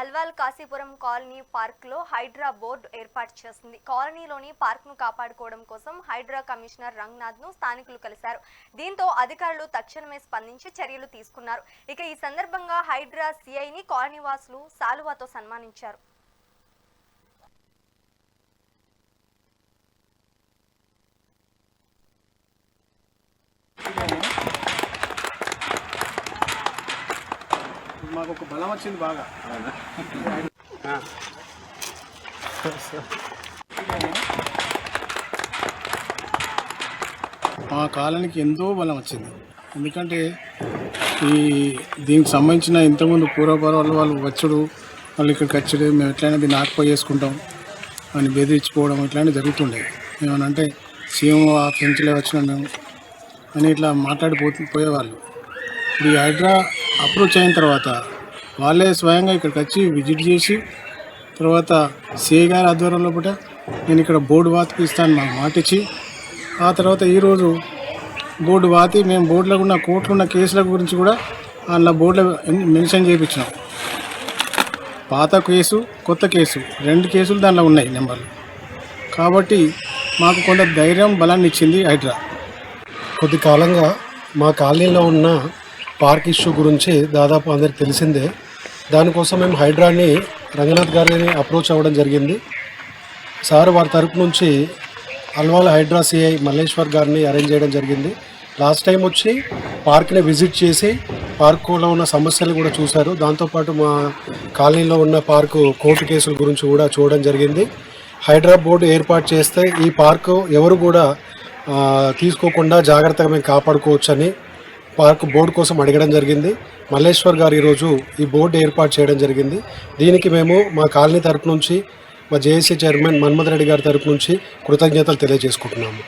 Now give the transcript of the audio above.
Alwal Kasipuram colony పార్క్లో Hydraa board ఏర్పాటు చేసింది. కాలనీలోని పార్క్ను కాపాడుకోవడం కోసం హైడ్రా కమిషనర్ రంగనాథ్ను స్థానికులు కలిశారు. దీంతో అధికారులు తక్షణమే స్పందించి చర్యలు తీసుకున్నారు. ఇక ఈ సందర్భంగా హైడ్రా సిఐని కాలనీవాసులు సాలువాతో సన్మానించారు. మాకు ఒక బలం వచ్చింది బాగా. మా కాలానికి ఎంతో బలం వచ్చింది. ఎందుకంటే ఈ దీనికి సంబంధించిన ఇంతకుముందు పూర్వపరాలు వాళ్ళు వచ్చుడు వాళ్ళు ఇక్కడికి వచ్చుడు మేము ఎట్లయినా దీన్ని ఆక్యుపై చేసుకుంటాం అని బెదిరించుకోవడం ఇట్లాంటివి జరుగుతుండే. ఏమనంటే సీఎం ఆ ఫ్రెండ్స్లో వచ్చినాం మేము అని ఇట్లా మాట్లాడిపోతూ పోయేవాళ్ళు. ఈ హైడ్రా అప్రోచ్ అయిన తర్వాత వాళ్ళే స్వయంగా ఇక్కడికి వచ్చి విజిట్ చేసి తర్వాత సిఐ గారి ఆధ్వర్యంలో పూట నేను ఇక్కడ బోర్డు వాతికి ఇస్తాను మాకు మాటిచ్చి ఆ తర్వాత ఈరోజు బోర్డు వాతి మేము బోర్డులో ఉన్న కోర్టులో ఉన్న కేసుల గురించి కూడా అందులో బోర్డులో మెన్షన్ చేయించినాం. పాత కేసు కొత్త కేసు రెండు కేసులు దానిలో ఉన్నాయి నెంబర్లు. కాబట్టి మాకు కొంత ధైర్యం బలాన్ని ఇచ్చింది హైడ్రా. కొద్ది కాలంగా మా కాలనీలో ఉన్న పార్క్ ఇష్యూ గురించి దాదాపు అందరికి తెలిసిందే. దానికోసం మేము హైడ్రాని రంగనాథ్ గారిని అప్రోచ్ అవ్వడం జరిగింది. సార్ వారి తరపు నుంచి అల్వాల్ హైడ్రా సిఐ మల్లేశ్వర్ గారిని అరేంజ్ చేయడం జరిగింది. లాస్ట్ టైం వచ్చి పార్క్ని విజిట్ చేసి పార్కులో ఉన్న సమస్యలు కూడా చూశారు. దాంతోపాటు మా కాలనీలో ఉన్న పార్కు కోర్టు కేసుల గురించి కూడా చూడడం జరిగింది. హైడ్రా బోర్డు ఏర్పాటు చేస్తే ఈ పార్కు ఎవరు కూడా తీసుకోకుండా జాగ్రత్తగా మేము కాపాడుకోవచ్చని పార్క్ బోర్డు కోసం అడగడం జరిగింది. మల్లేశ్వర్ గారు ఈరోజు ఈ బోర్డు ఏర్పాటు చేయడం జరిగింది. దీనికి మేము మా కాలనీ తరపు నుంచి మా జేఏసీ చైర్మన్ మన్మథ్ రెడ్డి గారి తరపు నుంచి కృతజ్ఞతలు తెలియజేసుకుంటున్నాము.